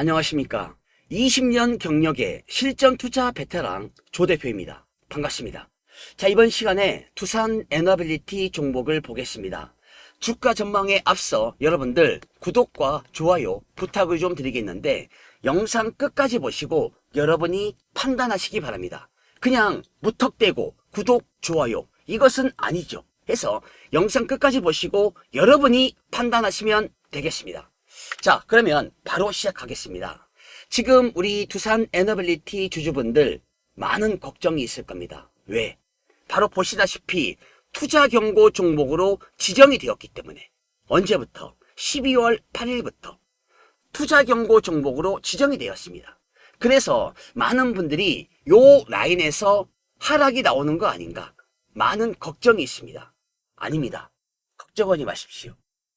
안녕하십니까. 20년 경력의 실전 투자 베테랑 조 대표입니다. 반갑습니다. 자, 이번 시간에 투산 에너빌리티 종목을 보겠습니다. 주가 전망에 앞서 여러분들 구독과 좋아요 부탁을 좀 드리겠는데 영상 끝까지 보시고 여러분이 판단하시기 바랍니다. 그냥 무턱대고 구독, 좋아요 이것은 아니죠. 해서 영상 끝까지 보시고 여러분이 판단하시면 되겠습니다. 자, 그러면 바로 시작하겠습니다. 지금 우리 두산 에너빌리티 주주분들 많은 걱정이 있을 겁니다. 왜? 바로 보시다시피 투자 경고 종목으로 지정이 되었기 때문에 언제부터? 12월 8일부터 투자 경고 종목으로 지정이 되었습니다. 그래서 많은 분들이 요 라인에서 하락이 나오는 거 아닌가? 많은 걱정이 있습니다. 아닙니다. 걱정하지 마십시오.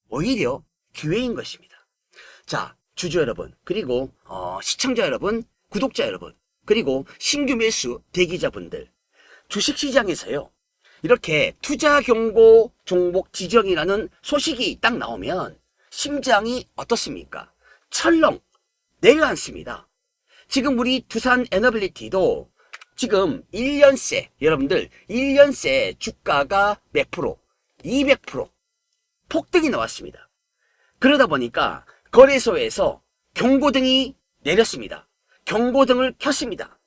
오히려 기회인 것입니다. 자, 주주 여러분, 그리고 어, 시청자 여러분, 구독자 여러분, 그리고 신규 매수 대기자분들, 주식시장에서요. 이렇게 투자 경고 종목 지정이라는 소식이 딱 나오면 심장이 어떻습니까? 철렁 내려앉습니다. 지금 우리 두산 에너빌리티도 지금 1년새 여러분들 1년새 주가가 몇 프로? 200% 폭등이 나왔습니다. 그러다 보니까 거래소에서 경고등이 내렸습니다. 경고등을 켰습니다.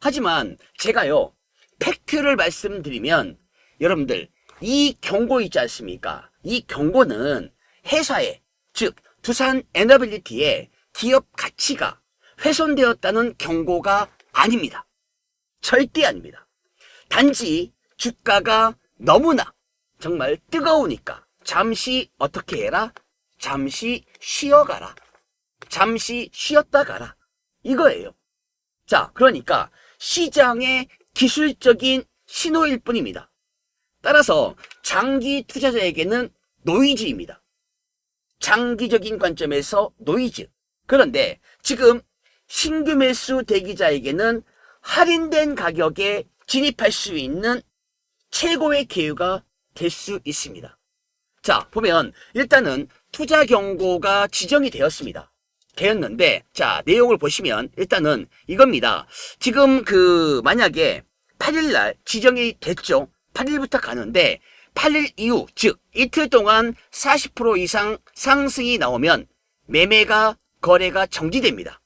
하지만 제가요 팩트를 말씀드리면 여러분들 이 경고 있지 않습니까? 이 경고는 회사의 즉 두산 에너빌리티의 기업 가치가 훼손되었다는 경고가 아닙니다. 절대 아닙니다. 단지 주가가 너무나 정말 뜨거우니까 잠시 어떻게 해라? 잠시 쉬어가라. 잠시 쉬었다 가라. 이거예요. 자, 그러니까 시장의 기술적인 신호일 뿐입니다. 따라서 장기 투자자에게는 노이즈입니다. 장기적인 관점에서 노이즈. 그런데 지금 신규 매수 대기자에게는 할인된 가격에 진입할 수 있는 최고의 기회가 될 수 있습니다. 자, 보면 일단은 투자 경고가 지정이 되었습니다. 되었는데, 자, 내용을 보시면 일단은 이겁니다. 지금 그, 만약에 8일날 지정이 됐죠. 8일부터 가는데, 8일 이후, 즉, 이틀 동안 40% 이상 상승이 나오면 매매가, 거래가 정지됩니다.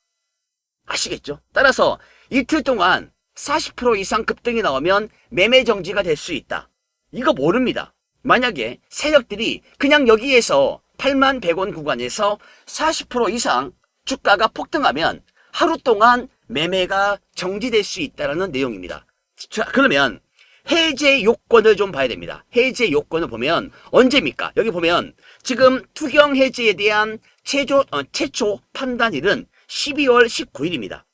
아시겠죠? 따라서 이틀 동안 40% 이상 급등이 나오면 매매 정지가 될 수 있다. 이거 모릅니다. 만약에 세력들이 그냥 여기에서 8만 100원 구간에서 40% 이상 주가가 폭등하면 하루 동안 매매가 정지될 수 있다는 내용입니다. 자, 그러면 해제 요건을 좀 봐야 됩니다. 해제 요건을 보면 언제입니까? 여기 보면 지금 투경 해제에 대한 최초, 어, 최초 판단일은 12월 19일입니다.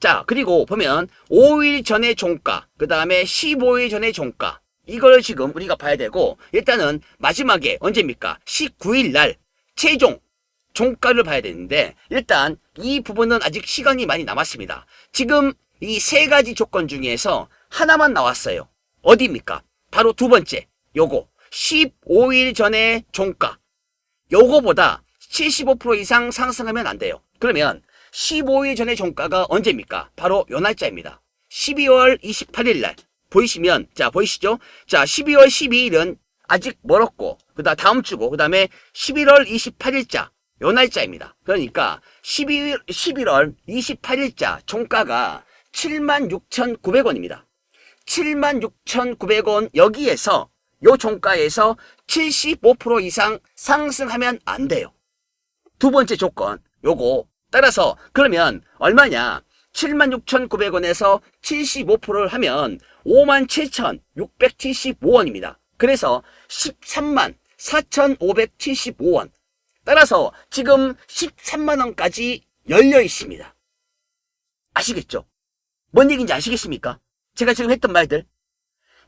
자, 그리고 보면 5일 전의 종가, 그 다음에 15일 전의 종가, 이걸 지금 우리가 봐야 되고, 일단은 마지막에 언제입니까? 19일 날 최종 종가를 봐야 되는데, 일단 이 부분은 아직 시간이 많이 남았습니다. 지금 이 세 가지 조건 중에서 하나만 나왔어요. 어디입니까? 바로 두 번째, 요거. 15일 전의 종가. 요거보다 75% 이상 상승하면 안 돼요. 그러면 15일 전의 종가가 언제입니까? 바로 요 날짜입니다. 12월 28일 날. 보이시면, 자, 보이시죠? 자, 12월 12일은 아직 멀었고, 그 다음 주고, 그 다음에 11월 28일자, 요 날짜입니다. 그러니까 12월, 11월 28일자 종가가 76,900원입니다. 76,900원 여기에서 요 종가에서 75% 이상 상승하면 안 돼요. 두 번째 조건, 요거. 따라서 그러면 얼마냐? 76,900원에서 75%를 하면 57,675원입니다. 그래서 13만 4,575원. 따라서 지금 13만원까지 열려 있습니다. 아시겠죠? 뭔 얘기인지 아시겠습니까? 제가 지금 했던 말들.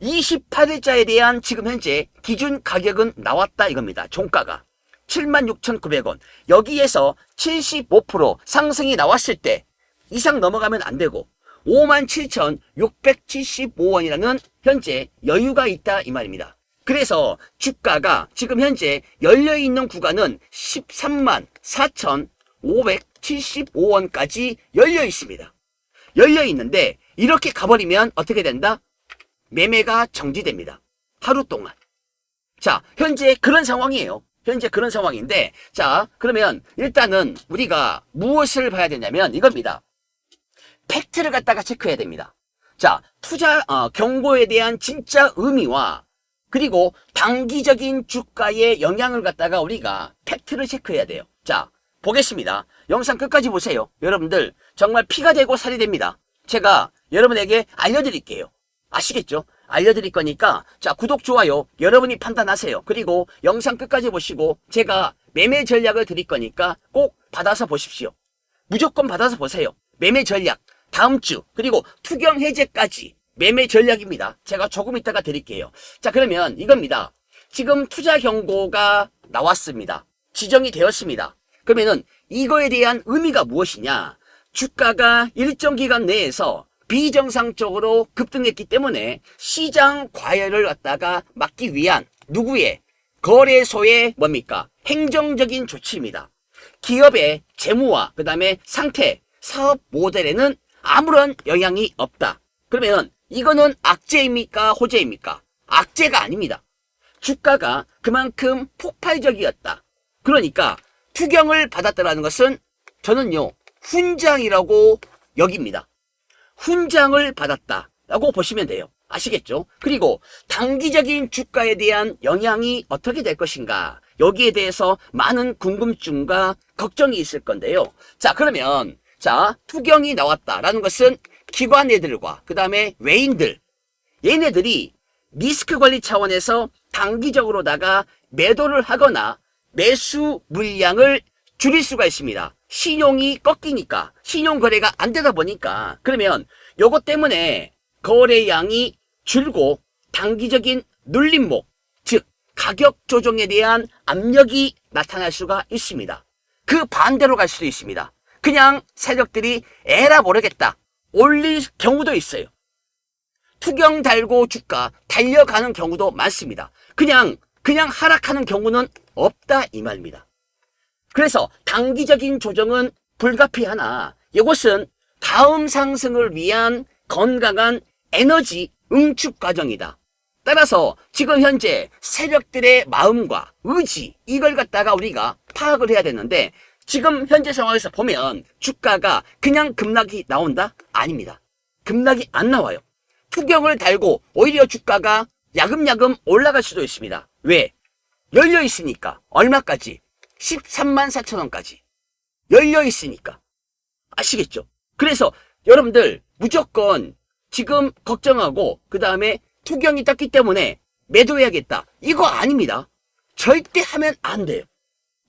28일자에 대한 지금 현재 기준 가격은 나왔다 이겁니다. 종가가. 76,900원. 여기에서 75% 상승이 나왔을 때 이상 넘어가면 안 되고 57,675원이라는 현재 여유가 있다 이 말입니다. 그래서 주가가 지금 현재 열려있는 구간은 13만 4천 575원까지 열려 있습니다. 열려 있는데 이렇게 가버리면 어떻게 된다? 매매가 정지됩니다. 하루 동안. 자, 현재 그런 상황이에요. 현재 그런 상황인데, 자, 그러면 일단은 우리가 무엇을 봐야 되냐면 이겁니다. 팩트를 갖다가 체크해야 됩니다. 자, 투자, 어, 경고에 대한 진짜 의미와 그리고 단기적인 주가의 영향을 갖다가 우리가 팩트를 체크해야 돼요. 자, 보겠습니다. 영상 끝까지 보세요. 여러분들 정말 피가 되고 살이 됩니다. 제가 여러분에게 알려드릴게요. 아시겠죠? 알려드릴 거니까 자 구독 좋아요 여러분이 판단하세요. 그리고 영상 끝까지 보시고 제가 매매 전략을 드릴 거니까 꼭 받아서 보십시오. 무조건 받아서 보세요. 매매 전략 다음 주 그리고 투경 해제까지 매매 전략입니다. 제가 조금 이따가 드릴게요. 자 그러면 이겁니다. 지금 투자 경고가 나왔습니다. 지정이 되었습니다. 그러면은 이거에 대한 의미가 무엇이냐? 주가가 일정 기간 내에서 비정상적으로 급등했기 때문에 시장 과열을 갖다가 막기 위한 누구의 거래소의 뭡니까? 행정적인 조치입니다. 기업의 재무와 그 다음에 상태, 사업 모델에는 아무런 영향이 없다. 그러면 이거는 악재입니까? 호재입니까? 악재가 아닙니다. 주가가 그만큼 폭발적이었다. 그러니까 투경을 받았다라는 것은 저는요 훈장이라고 여깁니다. 훈장을 받았다라고 보시면 돼요. 아시겠죠? 그리고 단기적인 주가에 대한 영향이 어떻게 될 것인가 여기에 대해서 많은 궁금증과 걱정이 있을 건데요. 자 그러면 자 투경이 나왔다라는 것은 기관 애들과 그 다음에 외인들 얘네들이 리스크 관리 차원에서 단기적으로다가 매도를 하거나 매수 물량을 줄일 수가 있습니다. 신용이 꺾이니까 신용 거래가 안 되다 보니까 그러면 요것 때문에 거래량이 줄고 단기적인 눌림목 즉 가격 조정에 대한 압력이 나타날 수가 있습니다. 그 반대로 갈 수도 있습니다. 그냥 세력들이 에라 모르겠다 올릴 경우도 있어요. 투경 달고 주가 달려가는 경우도 많습니다. 그냥 그냥 하락하는 경우는 없다 이 말입니다. 그래서 단기적인 조정은 불가피하나 이것은 다음 상승을 위한 건강한 에너지 응축 과정이다. 따라서 지금 현재 세력들의 마음과 의지 이걸 갖다가 우리가 파악을 해야 되는데 지금 현재 상황에서 보면 주가가 그냥 급락이 나온다? 아닙니다. 급락이 안 나와요. 투경을 달고 오히려 주가가 야금야금 올라갈 수도 있습니다. 왜? 열려 있으니까. 얼마까지? 13만 4천 원까지. 열려 있으니까. 아시겠죠? 그래서 여러분들 무조건 지금 걱정하고 그 다음에 투경이 떴기 때문에 매도해야겠다. 이거 아닙니다. 절대 하면 안 돼요.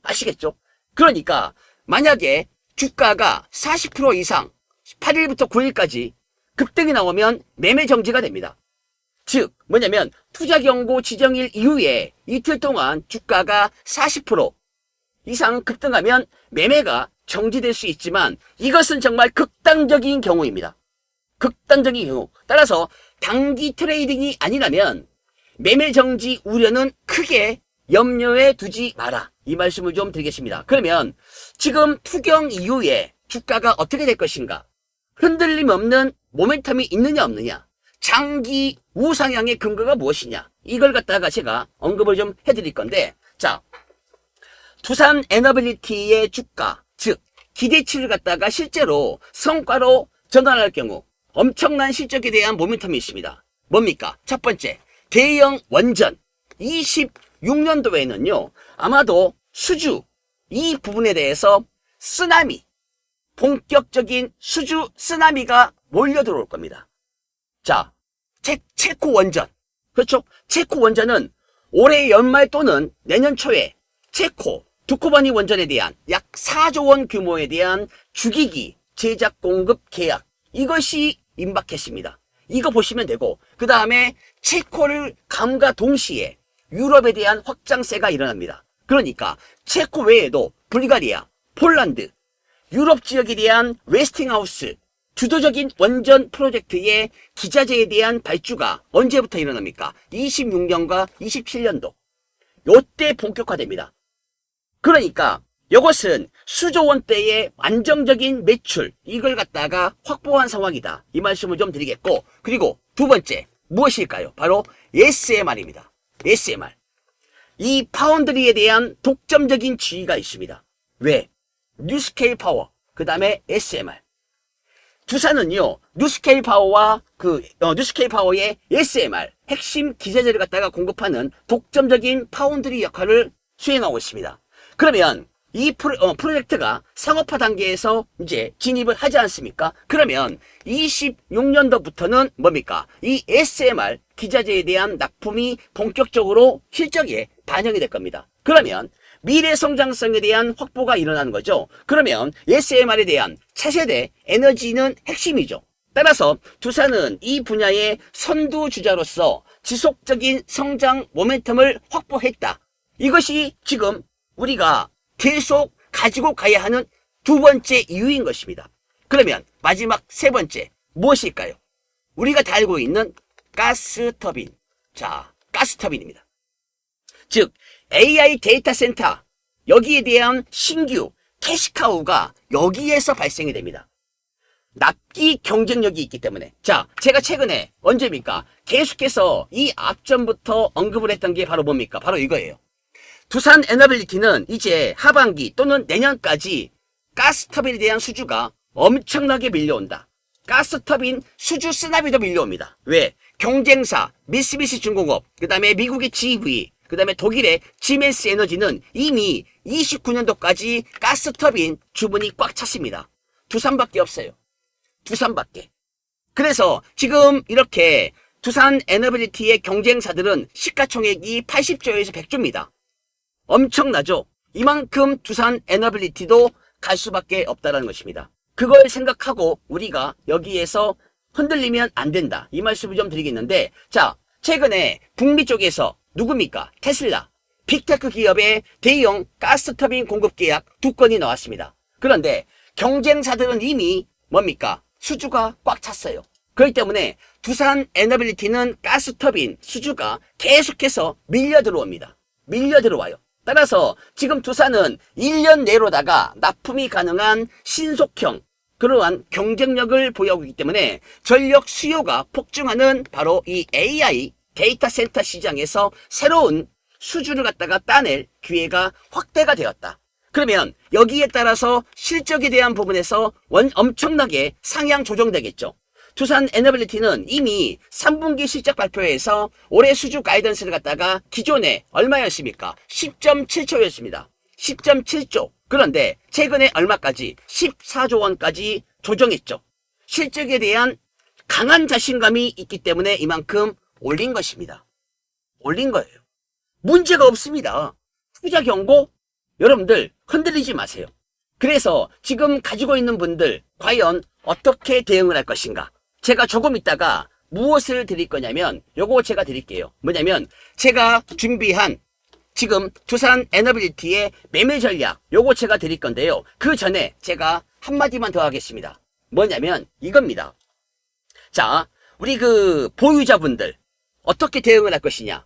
아시겠죠? 그러니까 만약에 주가가 40% 이상 8일부터 9일까지 급등이 나오면 매매 정지가 됩니다. 즉 뭐냐면 투자 경고 지정일 이후에 이틀 동안 주가가 40% 이상 급등하면 매매가 정지될 수 있지만 이것은 정말 극단적인 경우입니다. 극단적인 경우. 따라서 단기 트레이딩이 아니라면 매매 정지 우려는 크게 염려해 두지 마라. 이 말씀을 좀 드리겠습니다. 그러면 지금 투경 이후에 주가가 어떻게 될 것인가? 흔들림 없는 모멘텀이 있느냐 없느냐? 장기 우상향의 근거가 무엇이냐? 이걸 갖다가 제가 언급을 좀 해드릴 건데 자 두산 에너빌리티의 주가 즉 기대치를 갖다가 실제로 성과로 전환할 경우 엄청난 실적에 대한 모멘텀이 있습니다. 뭡니까? 첫 번째 대형 원전 26년도에는요 아마도 수주 이 부분에 대해서 쓰나미 본격적인 수주 쓰나미가 몰려 들어올 겁니다. 자, 체, 체코 원전. 그렇죠? 체코 원전은 올해 연말 또는 내년 초에 체코 두코바니 원전에 대한 약 4조 원 규모에 대한 주기기 제작 공급 계약 이것이 임박했습니다. 이거 보시면 되고 그 다음에 체코를 감과 동시에 유럽에 대한 확장세가 일어납니다. 그러니까 체코 외에도 불가리아, 폴란드, 유럽 지역에 대한 웨스팅하우스 주도적인 원전 프로젝트의 기자재에 대한 발주가 언제부터 일어납니까? 26년과 27년도. 요때 본격화됩니다. 그러니까 이것은 수조 원대의 안정적인 매출 이걸 갖다가 확보한 상황이다. 이 말씀을 좀 드리겠고 그리고 두 번째 무엇일까요? 바로 SMR입니다. SMR. 이 파운드리에 대한 독점적인 지위가 있습니다. 왜? 뉴스케일 파워, 그 다음에 SMR. 두산은요, 뉴스케일 파워와 그, 어, 뉴스케일 파워의 SMR, 핵심 기재재를 갖다가 공급하는 독점적인 파운드리 역할을 수행하고 있습니다. 그러면 이 프로, 어, 프로젝트가 상업화 단계에서 이제 진입을 하지 않습니까? 그러면 26년도부터는 뭡니까? 이 SMR 기자재에 대한 납품이 본격적으로 실적에 반영이 될 겁니다. 그러면 미래 성장성에 대한 확보가 일어나는 거죠. 그러면 SMR에 대한 차세대 에너지는 핵심이죠. 따라서 두산은 이 분야의 선두 주자로서 지속적인 성장 모멘텀을 확보했다. 이것이 지금 우리가 계속 가지고 가야 하는 두 번째 이유인 것입니다. 그러면 마지막 세 번째 무엇일까요? 우리가 다 알고 있는 가스 터빈. 자, 가스 터빈입니다. 즉 AI 데이터 센터 여기에 대한 신규 캐시카우가 여기에서 발생이 됩니다. 납기 경쟁력이 있기 때문에 자 제가 최근에 언제입니까 계속해서 이 앞전부터 언급을 했던 게 바로 뭡니까 바로 이거예요 두산 에너빌리티는 이제 하반기 또는 내년까지 가스터빈에 대한 수주가 엄청나게 밀려온다 가스터빈 수주 쓰나비도 밀려옵니다 왜 경쟁사 미쓰비시 중공업 그 다음에 미국의 GV 그 다음에 독일의 지멘스 에너지는 이미 29년도까지 가스터빈 주문이 꽉 찼습니다 두산밖에 없어요 두산밖에. 그래서 지금 이렇게 두산 에너빌리티의 경쟁사들은 시가총액이 80조에서 100조입니다. 엄청나죠? 이만큼 두산 에너빌리티도 갈 수밖에 없다는 것입니다. 그걸 생각하고 우리가 여기에서 흔들리면 안 된다. 이 말씀을 좀 드리겠는데, 자, 최근에 북미 쪽에서 누굽니까? 테슬라, 빅테크 기업의 대형 가스터빈 공급 계약 두 건이 나왔습니다. 그런데 경쟁사들은 이미 뭡니까? 수주가 꽉 찼어요. 그렇기 때문에 두산 에너빌리티는 가스터빈 수주가 계속해서 밀려 들어옵니다. 밀려 들어와요. 따라서 지금 두산은 1년 내로다가 납품이 가능한 신속형 그러한 경쟁력을 보유하고 있기 때문에 전력 수요가 폭증하는 바로 이 AI 데이터 센터 시장에서 새로운 수주를 갖다가 따낼 기회가 확대가 되었다. 그러면 여기에 따라서 실적에 대한 부분에서 원 엄청나게 상향 조정되겠죠. 두산 에너빌리티는 이미 3분기 실적 발표에서 올해 수주 가이던스를 갖다가 기존에 얼마였습니까? 10.7조였습니다. 10.7조. 그런데 최근에 얼마까지? 14조 원까지 조정했죠. 실적에 대한 강한 자신감이 있기 때문에 이만큼 올린 것입니다. 올린 거예요. 문제가 없습니다. 투자 경고 여러분들 흔들리지 마세요. 그래서 지금 가지고 있는 분들 과연 어떻게 대응을 할 것인가? 제가 조금 있다가 무엇을 드릴 거냐면 요거 제가 드릴게요. 뭐냐면 제가 준비한 지금 두산 에너빌리티의 매매 전략 요거 제가 드릴 건데요. 그 전에 제가 한마디만 더 하겠습니다. 뭐냐면 이겁니다. 자, 우리 그 보유자분들 어떻게 대응을 할 것이냐?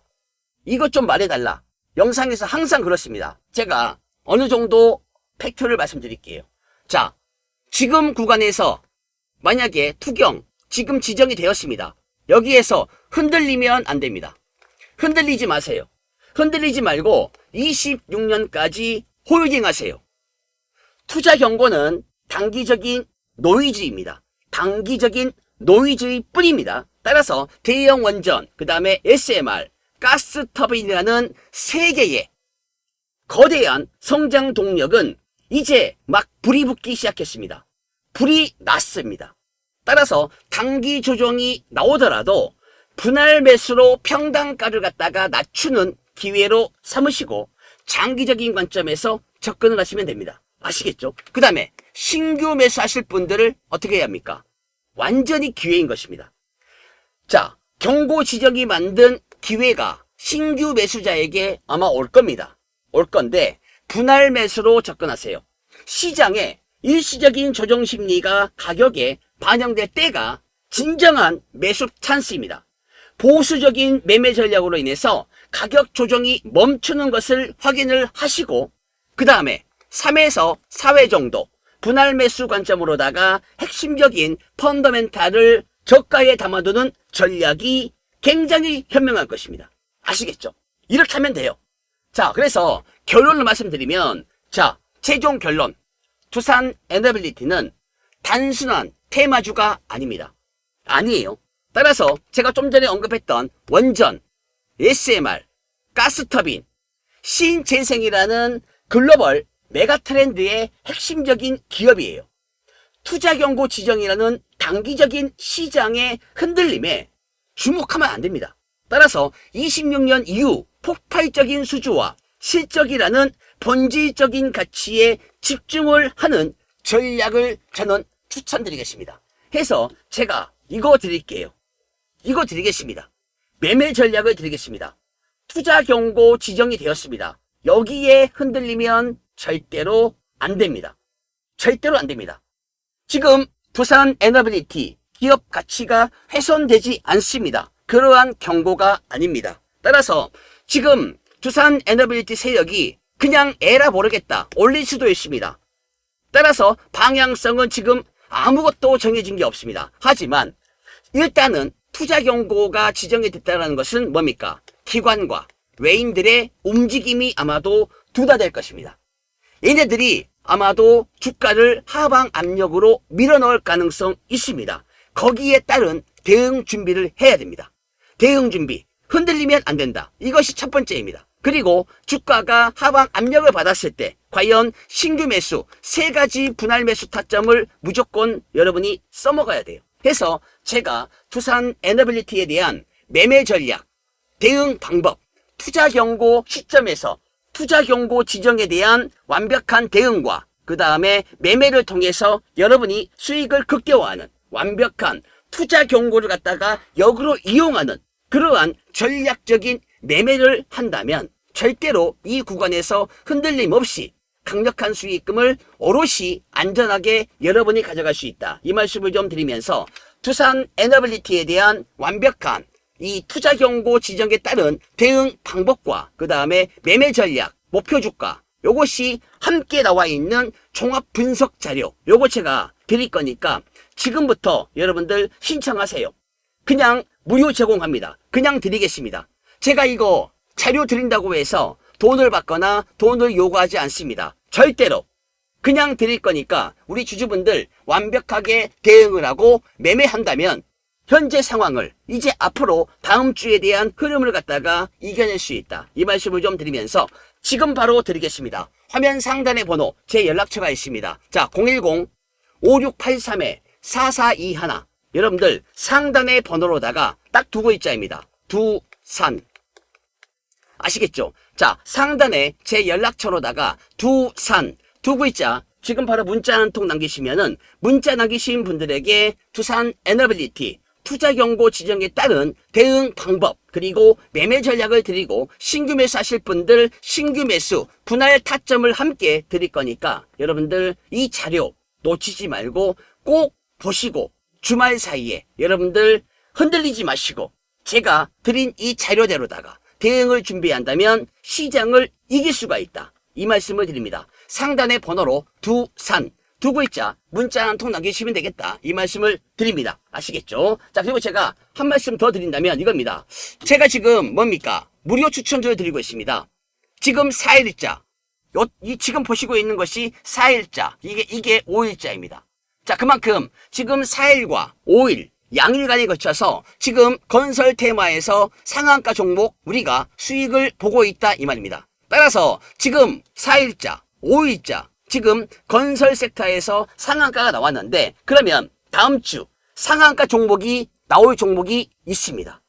이것 좀 말해달라. 영상에서 항상 그렇습니다. 제가 어느 정도 팩트를 말씀드릴게요. 자, 지금 구간에서 만약에 투경 지금 지정이 되었습니다. 여기에서 흔들리면 안 됩니다. 흔들리지 마세요. 흔들리지 말고 26년까지 홀딩 하세요. 투자 경고는 단기적인 노이즈입니다. 단기적인 노이즈의 뿐입니다. 따라서 대형 원전, 그 다음에 SMR, 가스 터빈이라는 세 개의 거대한 성장 동력은 이제 막 불이 붙기 시작했습니다. 불이 났습니다. 따라서 단기 조정이 나오더라도 분할 매수로 평단가를 갖다가 낮추는 기회로 삼으시고 장기적인 관점에서 접근을 하시면 됩니다. 아시겠죠? 그 다음에 신규 매수하실 분들을 어떻게 해야 합니까? 완전히 기회인 것입니다. 자, 경고 지정이 만든 기회가 신규 매수자에게 아마 올 겁니다. 올 건데 분할 매수로 접근하세요. 시장에 일시적인 조정 심리가 가격에 반영될 때가 진정한 매수 찬스입니다. 보수적인 매매 전략으로 인해서 가격 조정이 멈추는 것을 확인을 하시고 그 다음에 3에서 4회 정도 분할 매수 관점으로다가 핵심적인 펀더멘탈을 저가에 담아두는 전략이 굉장히 현명할 것입니다. 아시겠죠? 이렇게 하면 돼요. 자, 그래서 결론을 말씀드리면, 자, 최종 결론. 두산 에너빌리티는 단순한 테마주가 아닙니다. 아니에요. 따라서 제가 좀 전에 언급했던 원전, SMR, 가스터빈, 신재생이라는 글로벌 메가 트렌드의 핵심적인 기업이에요. 투자 경고 지정이라는 단기적인 시장의 흔들림에 주목하면 안 됩니다. 따라서 26년 이후 폭발적인 수주와 실적이라는 본질적인 가치에 집중을 하는 전략을 저는 추천드리겠습니다. 해서 제가 이거 드릴게요. 이거 드리겠습니다. 매매 전략을 드리겠습니다. 투자 경고 지정이 되었습니다. 여기에 흔들리면 절대로 안 됩니다. 절대로 안 됩니다. 지금 부산 에너빌리티 기업 가치가 훼손되지 않습니다. 그러한 경고가 아닙니다. 따라서 지금 두산 에너빌리티 세력이 그냥 에라 모르겠다 올릴 수도 있습니다. 따라서 방향성은 지금 아무것도 정해진 게 없습니다. 하지만 일단은 투자 경고가 지정이 됐다는 것은 뭡니까? 기관과 외인들의 움직임이 아마도 두다될 것입니다. 얘네들이 아마도 주가를 하방 압력으로 밀어넣을 가능성 있습니다. 거기에 따른 대응 준비를 해야 됩니다. 대응 준비. 흔들리면 안 된다. 이것이 첫 번째입니다. 그리고 주가가 하방 압력을 받았을 때 과연 신규 매수 세 가지 분할 매수 타점을 무조건 여러분이 써먹어야 돼요. 해서 제가 두산 에너빌리티에 대한 매매 전략, 대응 방법, 투자 경고 시점에서 투자 경고 지정에 대한 완벽한 대응과 그 다음에 매매를 통해서 여러분이 수익을 극대화하는 완벽한 투자 경고를 갖다가 역으로 이용하는 그러한 전략적인 매매를 한다면 절대로 이 구간에서 흔들림 없이 강력한 수익금을 오롯이 안전하게 여러분이 가져갈 수 있다. 이 말씀을 좀 드리면서 두산 에너빌리티에 대한 완벽한 이 투자 경고 지정에 따른 대응 방법과 그 다음에 매매 전략, 목표 주가 요것이 함께 나와 있는 종합 분석 자료 요거 제가 드릴 거니까 지금부터 여러분들 신청하세요. 그냥 무료 제공합니다. 그냥 드리겠습니다. 제가 이거 자료 드린다고 해서 돈을 받거나 돈을 요구하지 않습니다. 절대로. 그냥 드릴 거니까 우리 주주분들 완벽하게 대응을 하고 매매한다면 현재 상황을 이제 앞으로 다음 주에 대한 흐름을 갖다가 이겨낼 수 있다. 이 말씀을 좀 드리면서 지금 바로 드리겠습니다. 화면 상단에 번호 제 연락처가 있습니다. 자, 010-5683-4421 여러분들 상단의 번호로다가 딱 두 글자입니다. 두산 아시겠죠? 자, 상단에 제 연락처로다가 두산 두 글자 지금 바로 문자 한 통 남기시면은 문자 남기신 분들에게 두산 에너빌리티 투자 경고 지정에 따른 대응 방법 그리고 매매 전략을 드리고 신규 매수 하실 분들 신규 매수 분할 타점을 함께 드릴 거니까 여러분들 이 자료 놓치지 말고 꼭 보시고 주말 사이에 여러분들 흔들리지 마시고 제가 드린 이 자료대로다가 대응을 준비한다면 시장을 이길 수가 있다. 이 말씀을 드립니다. 상단의 번호로 두 산 두 글자 문자 한 통 남기시면 되겠다. 이 말씀을 드립니다. 아시겠죠? 자, 그리고 제가 한 말씀 더 드린다면 이겁니다. 제가 지금 뭡니까? 무료 추천주를 드리고 있습니다. 지금 4일자. 요, 이 지금 보시고 있는 것이 4일자. 이게, 이게 5일자입니다. 자, 그만큼 지금 4일과 5일, 양일간에 거쳐서 지금 건설 테마에서 상한가 종목 우리가 수익을 보고 있다 이 말입니다. 따라서 지금 4일자, 5일자, 지금 건설 섹터에서 상한가가 나왔는데 그러면 다음 주 상한가 종목이 나올 종목이 있습니다.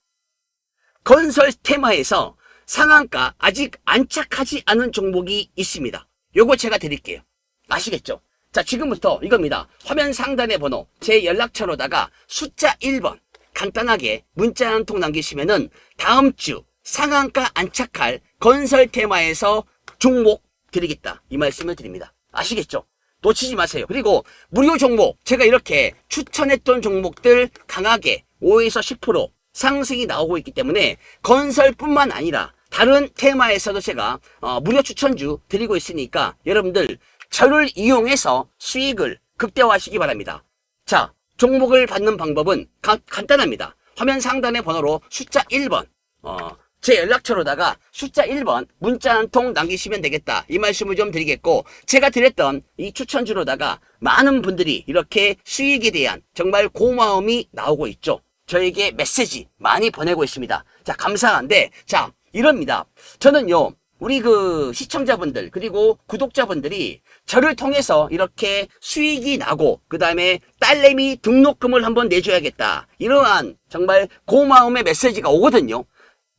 건설 테마에서 상한가 아직 안착하지 않은 종목이 있습니다. 요거 제가 드릴게요. 아시겠죠? 자, 지금부터 이겁니다. 화면 상단의 번호, 제 연락처로다가 숫자 1번 간단하게 문자 한 통 남기시면은 다음 주 상한가 안착할 건설 테마에서 종목 드리겠다. 이 말씀을 드립니다. 아시겠죠? 놓치지 마세요. 그리고 무료 종목 제가 이렇게 추천했던 종목들 강하게 5에서 10% 상승이 나오고 있기 때문에 건설뿐만 아니라 다른 테마에서도 제가 어, 무료 추천주 드리고 있으니까 여러분들 저를 이용해서 수익을 극대화하시기 바랍니다. 자, 종목을 받는 방법은 가- 간단합니다. 화면 상단의 번호로 숫자 1번, 어, 제 연락처로다가 숫자 1번 문자 한 통 남기시면 되겠다. 이 말씀을 좀 드리겠고, 제가 드렸던 이 추천주로다가 많은 분들이 이렇게 수익에 대한 정말 고마움이 나오고 있죠. 저에게 메시지 많이 보내고 있습니다. 자, 감사한데, 자, 이럽니다. 저는요, 우리 그 시청자분들, 그리고 구독자분들이 저를 통해서 이렇게 수익이 나고, 그 다음에 딸내미 등록금을 한번 내줘야겠다. 이러한 정말 고마움의 메시지가 오거든요.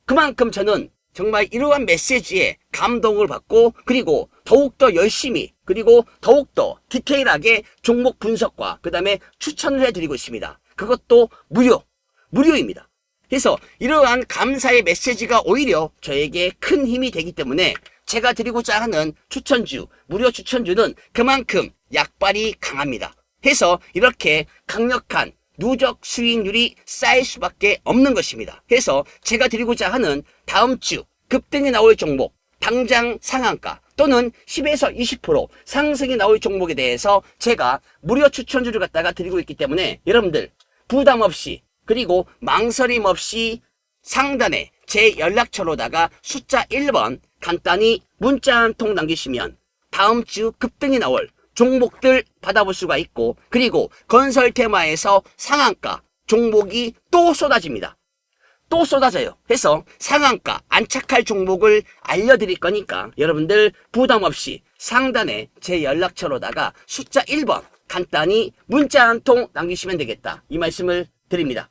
그만큼 저는 정말 이러한 메시지에 감동을 받고 그리고 더욱더 열심히 그리고 더욱더 디테일하게 종목 분석과 그 다음에 추천을 해드리고 있습니다. 그것도 무료, 무료입니다. 그래서 이러한 감사의 메시지가 오히려 저에게 큰 힘이 되기 때문에 제가 드리고자 하는 추천주, 무료 추천주는 그만큼 약발이 강합니다. 해서 이렇게 강력한 누적 수익률이 쌓일 수밖에 없는 것입니다. 그래서 제가 드리고자 하는 다음 주 급등이 나올 종목, 당장 상한가 또는 10에서 20% 상승이 나올 종목에 대해서 제가 무료 추천주를 갖다가 드리고 있기 때문에 여러분들 부담 없이 그리고 망설임 없이 상단에 제 연락처로다가 숫자 1번 간단히 문자 한 통 남기시면 다음 주 급등이 나올 종목들 받아볼 수가 있고 그리고 건설 테마에서 상한가 종목이 또 쏟아집니다. 또 쏟아져요. 해서 상한가 안착할 종목을 알려드릴 거니까 여러분들 부담 없이 상단에 제 연락처로다가 숫자 1번 간단히 문자 한 통 남기시면 되겠다. 이 말씀을 드립니다.